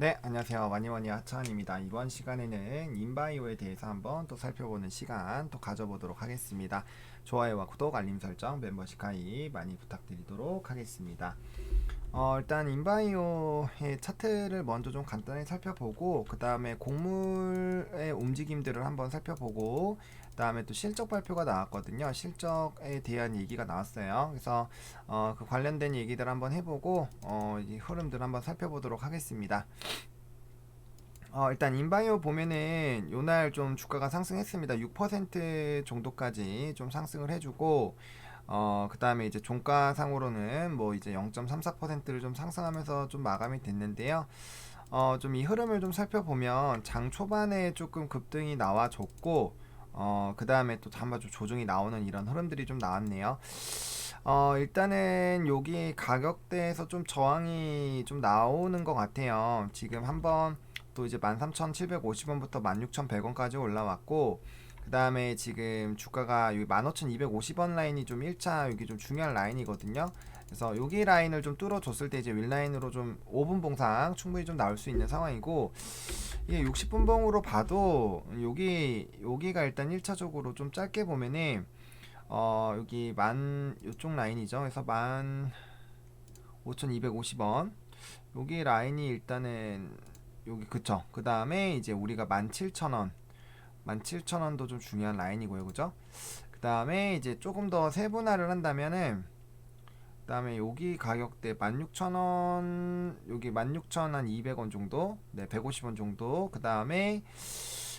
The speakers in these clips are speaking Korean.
네, 안녕하세요. 와니와니 하차원입니다. 이번 시간에는 인바이오에 대해서 한번 또 살펴보는 시간 또 가져보도록 하겠습니다. 좋아요와 구독, 알림 설정, 멤버십 가입 많이 부탁드리도록 하겠습니다. 어, 일단 인바이오의 차트를 먼저 좀 간단히 살펴보고 그 다음에 곡물의 움직임들을 한번 살펴보고 그 다음에 또 실적 발표가 나왔거든요. 실적에 대한 얘기가 나왔어요. 그래서 어, 그 관련된 얘기들 한번 해보고 어, 이 흐름들 한번 살펴보도록 하겠습니다. 어, 일단 인바이오 보면은 요날 좀 주가가 상승했습니다. 6% 정도까지 좀 상승을 해주고 어, 그 다음에 이제 종가상으로는 뭐 이제 0.34%를 좀 상승하면서 좀 마감이 됐는데요. 어, 좀 이 흐름을 좀 살펴보면 장 초반에 조금 급등이 나와줬고 어, 그 다음에 또 한번 좀 조정이 나오는 이런 흐름들이 좀 나왔네요. 어, 일단은 여기 가격대에서 좀 저항이 좀 나오는 것 같아요. 지금 한번 또 이제 13,750원부터 16,100원까지 올라왔고, 그 다음에 지금 주가가 여기 15,250원 라인이 좀 1차 여기 좀 중요한 라인이거든요. 그래서 여기 라인을 좀 뚫어줬을 때 이제 윗라인으로 좀 5분 봉상 충분히 좀 나올 수 있는 상황이고 이게 60분 봉으로 봐도 여기 여기가 일단 1차적으로 좀 짧게 보면은 어 여기 만 요쪽 라인이죠. 그래서 만 5,250원 여기 라인이 일단은 여기 그쵸. 그 다음에 이제 우리가 17,000원 17,000원도 좀 중요한 라인이고요. 그죠? 그 다음에 이제 조금 더 세분화를 한다면은 그 다음에 여기 가격대 16,000원 여기 16,200원 정도 네 150원 정도 그 다음에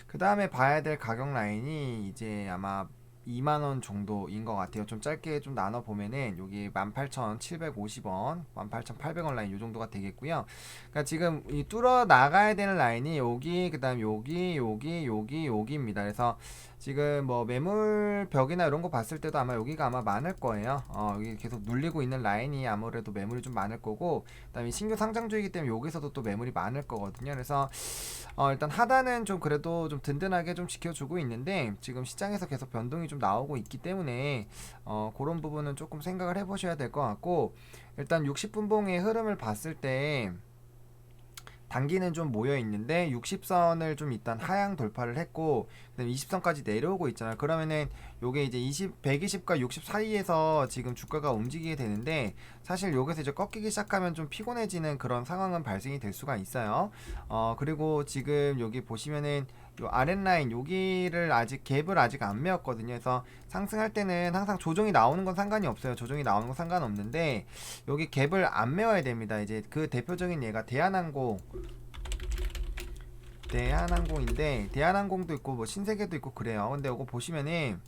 그 다음에 봐야 될 가격 라인이 이제 아마 2만 원 정도인 것 같아요. 좀 짧게 좀 나눠 보면은 여기 18,750원, 18,800원 라인 이 정도가 되겠고요. 그러니까 지금 이 뚫어 나가야 되는 라인이 여기, 그다음 여기, 여기, 여기, 여기입니다. 그래서 지금 뭐 매물 벽이나 이런 거 봤을 때도 아마 여기가 아마 많을 거예요. 어, 여기 계속 눌리고 있는 라인이 아무래도 매물이 좀 많을 거고, 그다음에 신규 상장주이기 때문에 여기서도 또 매물이 많을 거거든요. 그래서 어, 일단 하단은 좀 그래도 좀 든든하게 좀 지켜주고 있는데 지금 시장에서 계속 변동이 좀 나오고 있기 때문에 어, 그런 부분은 조금 생각을 해보셔야 될 것 같고 일단 60분봉의 흐름을 봤을 때 단기는 좀 모여 있는데 60선을 좀 일단 하향 돌파를 했고 그다음에 20선까지 내려오고 있잖아요. 그러면은 요게 이제 20 120과 60 사이에서 지금 주가가 움직이게 되는데 사실 여기서 이제 꺾이기 시작하면 좀 피곤해지는 그런 상황은 발생이 될 수가 있어요. 어 그리고 지금 여기 보시면은 요 아랫라인 여기를 아직 갭을 아직 안 메웠거든요. 그래서 상승할 때는 항상 조정이 나오는 건 상관이 없어요. 조정이 나오는 건 상관없는데 여기 갭을 안 메워야 됩니다. 이제 그 대표적인 예가 대한항공 대한항공인데 대한항공도 있고 뭐 신세계도 있고 그래요. 근데 이거 보시면은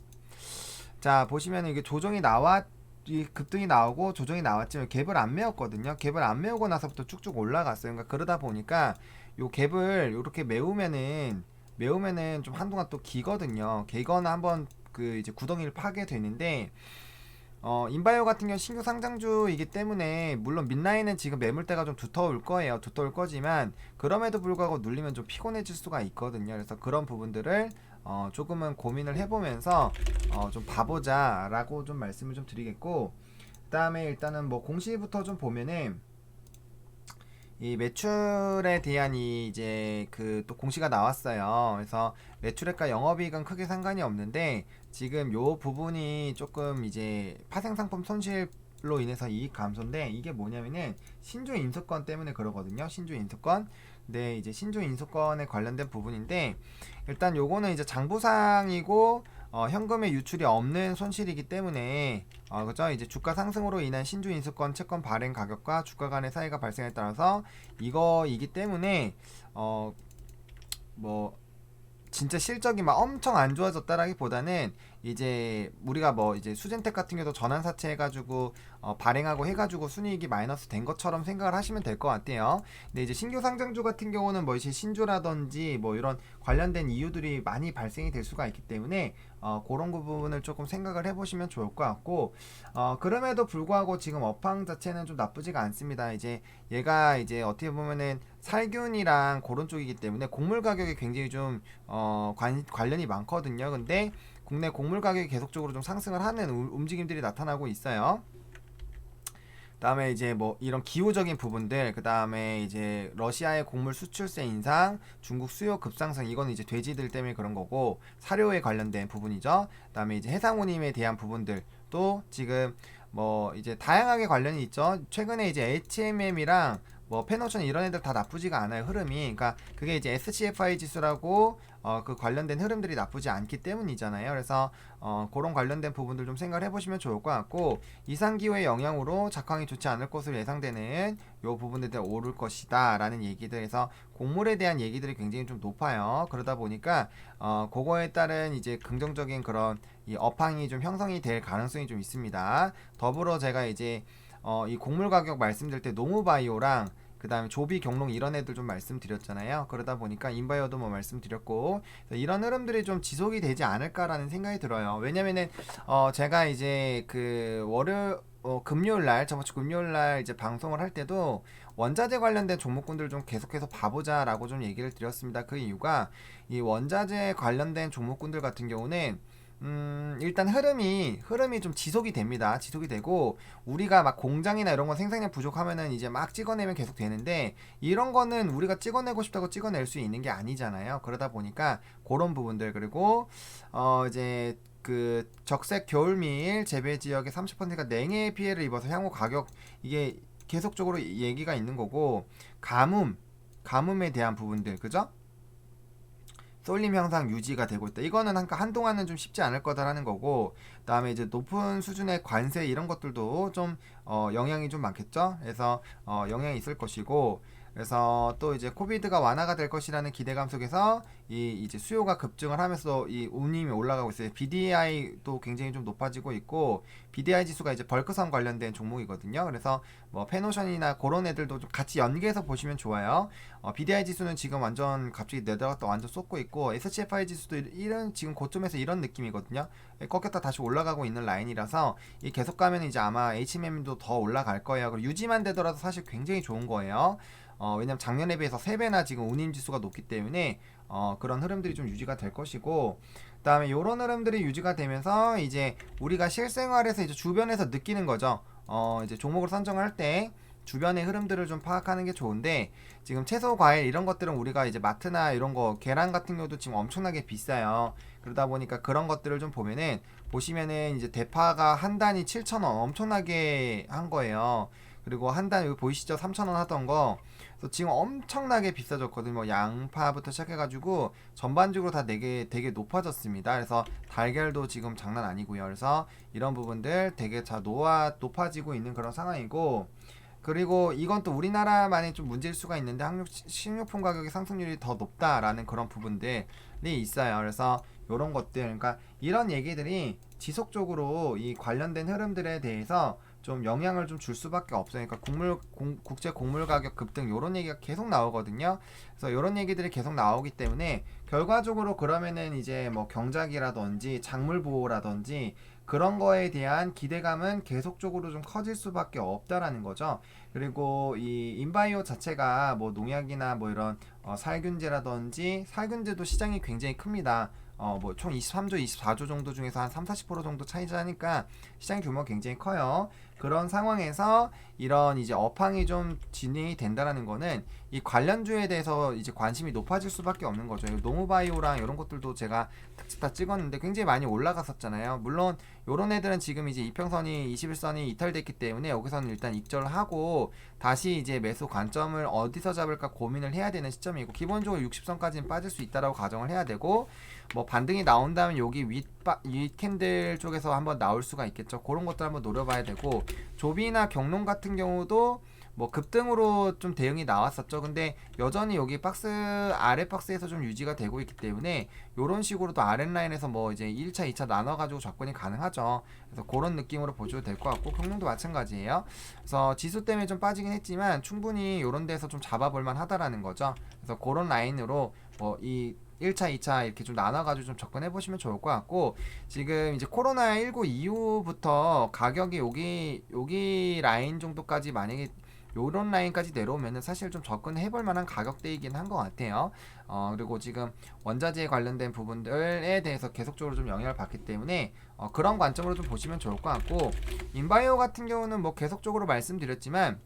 자 보시면은 이게 조정이 나왔 이 급등이 나오고 조정이 나왔지만 갭을 안 메웠거든요. 갭을 안 메우고 나서부터 쭉쭉 올라갔어요. 그러니까 그러다 보니까 요 갭을 이렇게 메우면은 메우면은 좀 한동안 또 기거든요. 기거나 한번 그 이제 구덩이를 파게 되는데 어, 인바이오 같은 경우 신규 상장주이기 때문에 물론 민라인은 지금 매물대가 좀 두터울 거예요. 두터울 거지만 그럼에도 불구하고 눌리면 좀 피곤해질 수가 있거든요. 그래서 그런 부분들을 어, 조금은 고민을 해보면서 어, 좀 봐보자라고 좀 말씀을 좀 드리겠고 그다음에 일단은 뭐 공시부터 좀 보면은 이 매출에 대한 이 이제 그 또 공시가 나왔어요. 그래서 매출액과 영업이익은 크게 상관이 없는데 지금 요 부분이 조금 이제 파생 상품 손실로 인해서 이익 감소인데 이게 뭐냐면은 신주 인수권 때문에 그러거든요. 신주 인수권. 네, 이제 신주 인수권에 관련된 부분인데 일단 요거는 이제 장부상이고 어, 현금의 유출이 없는 손실이기 때문에 어, 그죠? 이제 주가 상승으로 인한 신주 인수권 채권 발행 가격과 주가 간의 사이가 발생에 따라서 이거이기 때문에 어, 뭐 진짜 실적이 막 엄청 안 좋아졌다라기보다는 이제 우리가 뭐 이제 수젠텍 같은 경우도 전환 사채 해가지고 어, 발행하고 해가지고 순이익이 마이너스 된 것처럼 생각을 하시면 될 것 같아요. 근데 이제 신규 상장주 같은 경우는 뭐 이제 신주라든지 뭐 이런 관련된 이유들이 많이 발생이 될 수가 있기 때문에 어, 그런 부분을 조금 생각을 해보시면 좋을 것 같고 어, 그럼에도 불구하고 지금 업황 자체는 좀 나쁘지가 않습니다. 이제 얘가 이제 어떻게 보면은 살균이랑 그런 쪽이기 때문에 곡물 가격이 굉장히 좀 어, 관, 관련이 많거든요. 근데 국내 곡물 가격이 계속적으로 좀 상승을 하는 움직임들이 나타나고 있어요. 그다음에 이제 뭐 이런 기후적인 부분들 그다음에 이제 러시아의 곡물 수출세 인상, 중국 수요 급상승 이거는 이제 돼지들 때문에 그런 거고 사료에 관련된 부분이죠. 그다음에 이제 해상운임에 대한 부분들도 지금 뭐 이제 다양하게 관련이 있죠. 최근에 이제 HMM이랑 뭐 페노션 이런 애들 다 나쁘지가 않아요 흐름이. 그러니까 그게 이제 SCFI 지수라고 어 그 관련된 흐름들이 나쁘지 않기 때문이잖아요. 그래서 어 그런 관련된 부분들 좀 생각을 해보시면 좋을 것 같고 이상 기후의 영향으로 작황이 좋지 않을 것으로 예상되는 요 부분들이 오를 것이다 라는 얘기들에서 곡물에 대한 얘기들이 굉장히 좀 높아요. 그러다 보니까 어 그거에 따른 이제 긍정적인 그런 이 업황이 좀 형성이 될 가능성이 좀 있습니다. 더불어 제가 이제 어, 이 곡물 가격 말씀드릴 때 노무바이오랑 그 다음에 조비 경롱 이런 애들 좀 말씀드렸잖아요. 그러다 보니까 인바이오도 뭐 말씀드렸고 이런 흐름들이 좀 지속이 되지 않을까라는 생각이 들어요. 왜냐면은 어 제가 이제 그 월요 어, 금요일 날 저번 주 금요일 날 이제 방송을 할 때도 원자재 관련된 종목군들 좀 계속해서 봐보자라고 좀 얘기를 드렸습니다. 그 이유가 이 원자재 관련된 종목군들 같은 경우는 음, 일단 흐름이 흐름이 좀 지속이 됩니다. 지속이 되고 우리가 막 공장이나 이런 거 생산량 부족하면은 이제 막 찍어내면 계속 되는데 이런 거는 우리가 찍어내고 싶다고 찍어낼 수 있는 게 아니잖아요. 그러다 보니까 그런 부분들 그리고 어 이제 그 적색 겨울밀 재배 지역의 30%가 냉해 피해를 입어서 향후 가격 이게 계속적으로 얘기가 있는 거고 가뭄 가뭄에 대한 부분들 그죠? 쏠림 현상 유지가 되고 있다. 이거는 한, 한동안은 좀 쉽지 않을 거다라는 거고, 그다음에 이제 높은 수준의 관세 이런 것들도 좀 어, 영향이 좀 많겠죠. 그래서 어, 영향이 있을 것이고, 그래서 또 이제 코비드가 완화가 될 것이라는 기대감 속에서 이 이제 수요가 급증을 하면서 이 운임이 올라가고 있어요. BDI도 굉장히 좀 높아지고 있고 BDI 지수가 이제 벌크선 관련된 종목이거든요. 그래서 뭐 페노션이나 그런 애들도 좀 같이 연계해서 보시면 좋아요. 어, BDI 지수는 지금 완전 갑자기 내려갔다 완전 쏟고 있고 SCFI 지수도 이런 지금 고점에서 이런 느낌이거든요. 꺾였다 다시 올라가고 있는 라인이라서 이 계속 가면 이제 아마 HMM도 더 올라갈 거예요. 그리고 유지만 되더라도 사실 굉장히 좋은 거예요. 어, 왜냐면 작년에 비해서 3배나 지금 운임 지수가 높기 때문에 어, 그런 흐름들이 좀 유지가 될 것이고 그다음에 이런 흐름들이 유지가 되면서 이제 우리가 실생활에서 이제 주변에서 느끼는 거죠. 어, 이제 종목을 선정할 때 주변의 흐름들을 좀 파악하는 게 좋은데 지금 채소 과일 이런 것들은 우리가 이제 마트나 이런 거 계란 같은 경우도 지금 엄청나게 비싸요. 그러다 보니까 그런 것들을 좀 보면은 보시면은 이제 대파가 한 단위 7,000원 엄청나게 한 거예요. 그리고 한단 여기 보이시죠? 3,000원 하던 거 그래서 지금 엄청나게 비싸졌거든요. 뭐 양파부터 시작해가지고 전반적으로 다 되게 되게 높아졌습니다. 그래서 달걀도 지금 장난 아니고요. 그래서 이런 부분들 되게 다 노아 높아지고 있는 그런 상황이고 그리고 이건 또 우리나라만의 좀 문제일 수가 있는데 한국 식료품 가격의 상승률이 더 높다라는 그런 부분들이 있어요. 그래서 이런 것들 그러니까 이런 얘기들이 지속적으로 이 관련된 흐름들에 대해서 좀 영향을 좀 줄 수밖에. 그러니까 곡물 공, 국제 곡물 가격 급등 요런 얘기가 계속 나오거든요. 그래서 요런 얘기들이 계속 나오기 때문에 결과적으로 그러면은 이제 뭐 경작이라든지 작물 보호라든지 그런 거에 대한 기대감은 계속적으로 좀 커질 수밖에 없다라는 거죠. 그리고 이 인바이오 자체가 뭐 농약이나 뭐 이런 어, 살균제라든지 살균제도 시장이 굉장히 큽니다. 어, 뭐 총 23조, 24조 정도 중에서 한 3, 40% 정도 차이자니까 시장 규모 굉장히 커요. 그런 상황에서 이런 이제 업황이 좀 진행이 된다라는 거는 이 관련주에 대해서 이제 관심이 높아질 수밖에 없는 거죠. 노무바이오랑 이런 것들도 제가 특집 다 찍었는데 굉장히 많이 올라갔었잖아요. 물론 요런 애들은 지금 이제 이평선이 21선이 이탈됐기 때문에 여기서는 일단 입절하고 다시 이제 매수 관점을 어디서 잡을까 고민을 해야 되는 시점이고 기본적으로 60선까지는 빠질 수 있다라고 가정을 해야 되고 뭐 반등이 나온다면 여기 윗, 윗 캔들 쪽에서 한번 나올 수가 있겠죠. 그런 것들 한번 노려봐야 되고 조비나 경론 같은 경우도 뭐 급등으로 좀 대응이 나왔었죠. 근데 여전히 여기 박스 아래 박스에서 좀 유지가 되고 있기 때문에 이런 식으로도 아랫 라인에서 뭐 이제 1차, 2차 나눠 가지고 접근이 가능하죠. 그래서 그런 느낌으로 보셔도 될 것 같고 경룡도 마찬가지예요. 그래서 지수 때문에 좀 빠지긴 했지만 충분히 이런 데서 좀 잡아볼 만하다라는 거죠. 그래서 그런 라인으로 뭐 이 1차, 2차 이렇게 좀 나눠가지고 좀 접근해 보시면 좋을 것 같고 지금 이제 코로나 19 이후부터 가격이 여기 여기 라인 정도까지 만약에 요런 라인까지 내려오면은 사실 좀 접근해 볼 만한 가격대이긴 한 것 같아요. 어, 그리고 지금 원자재 관련된 부분들에 대해서 계속적으로 좀 영향을 받기 때문에 어, 그런 관점으로 좀 보시면 좋을 것 같고 인바이오 같은 경우는 뭐 계속적으로 말씀드렸지만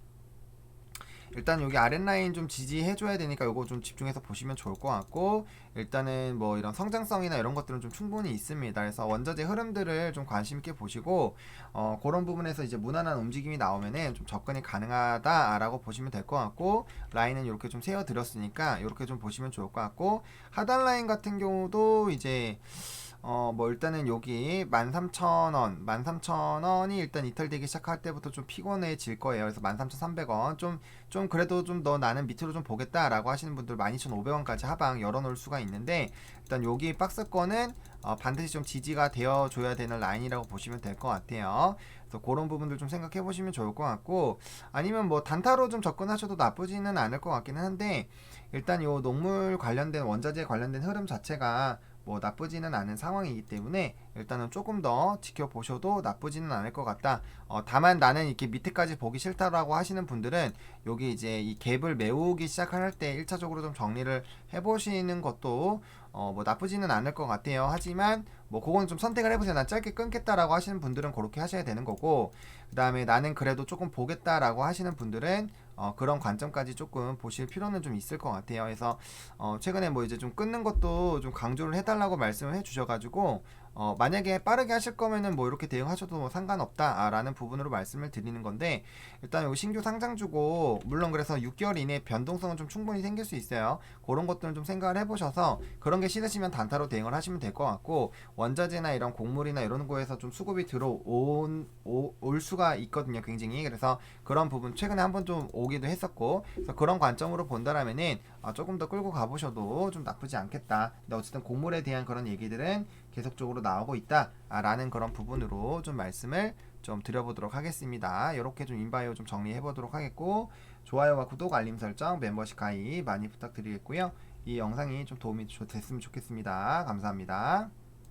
일단 여기 아랫라인 좀 지지해줘야 되니까 요거 좀 집중해서 보시면 좋을 것 같고 일단은 뭐 이런 성장성이나 이런 것들은 좀 충분히 있습니다. 그래서 원자재 흐름들을 좀 관심 있게 보시고 어, 그런 부분에서 이제 무난한 움직임이 나오면은 좀 접근이 가능하다라고 보시면 될 것 같고 라인은 이렇게 좀 세워 드렸으니까 이렇게 좀 보시면 좋을 것 같고 하단 라인 같은 경우도 이제 어, 뭐 일단은 여기 13,000원, 13,000원이 일단 이탈되기 시작할 때부터 좀 피곤해질 거예요. 그래서 13,300원 좀, 좀 그래도 좀 더 나는 밑으로 좀 보겠다라고 하시는 분들 12,500원까지 하방 열어 놓을 수가 있는데 일단 여기 박스권은 어, 반드시 좀 지지가 되어 줘야 되는 라인이라고 보시면 될 것 같아요. 그래서 그런 부분들 좀 생각해 보시면 좋을 것 같고 아니면 뭐 단타로 좀 접근하셔도 나쁘지는 않을 것 같기는 한데 일단 요 농물 관련된 원자재 관련된 흐름 자체가 뭐 나쁘지는 않은 상황이기 때문에 일단은 조금 더 지켜보셔도 나쁘지는 않을 것 같다. 어, 다만 나는 이렇게 밑에까지 보기 싫다라고 하시는 분들은 여기 이제 이 갭을 메우기 시작할 때 1차적으로 좀 정리를 해보시는 것도 어, 뭐 나쁘지는 않을 것 같아요. 하지만 뭐 그건 좀 선택을 해보세요. 난 짧게 끊겠다라고 하시는 분들은 그렇게 하셔야 되는 거고 그 다음에 나는 그래도 조금 보겠다라고 하시는 분들은 어, 그런 관점까지 조금 보실 필요는 좀 있을 것 같아요. 그래서 어, 최근에 뭐 이제 좀 끊는 것도 좀 강조를 해달라고 말씀을 해주셔가지고 어, 만약에 빠르게 하실 거면은 뭐 이렇게 대응하셔도 뭐 상관없다라는 부분으로 말씀을 드리는 건데 일단 요 신규 상장 주고 물론 그래서 6개월 이내 변동성은 좀 충분히 생길 수 있어요. 그런 것들은 좀 생각을 해보셔서 그런 게 싫으시면 단타로 대응을 하시면 될 것 같고 원자재나 이런 곡물이나 이런 거에서 좀 수급이 들어온 오, 올 수가 있거든요. 굉장히 그래서 그런 부분 최근에 한번 좀 오기도 했었고 그래서 그런 관점으로 본다라면은 아, 조금 더 끌고 가보셔도 좀 나쁘지 않겠다. 근데 어쨌든 곡물에 대한 그런 얘기들은 계속적으로 나오고 있다라는 그런 부분으로 좀 말씀을 좀 드려보도록 하겠습니다. 이렇게 좀 인바이오 좀 정리해 보도록 하겠고 좋아요와 구독, 알림 설정, 멤버십 가입 많이 부탁드리겠고요. 이 영상이 좀 도움이 됐으면 좋겠습니다. 감사합니다.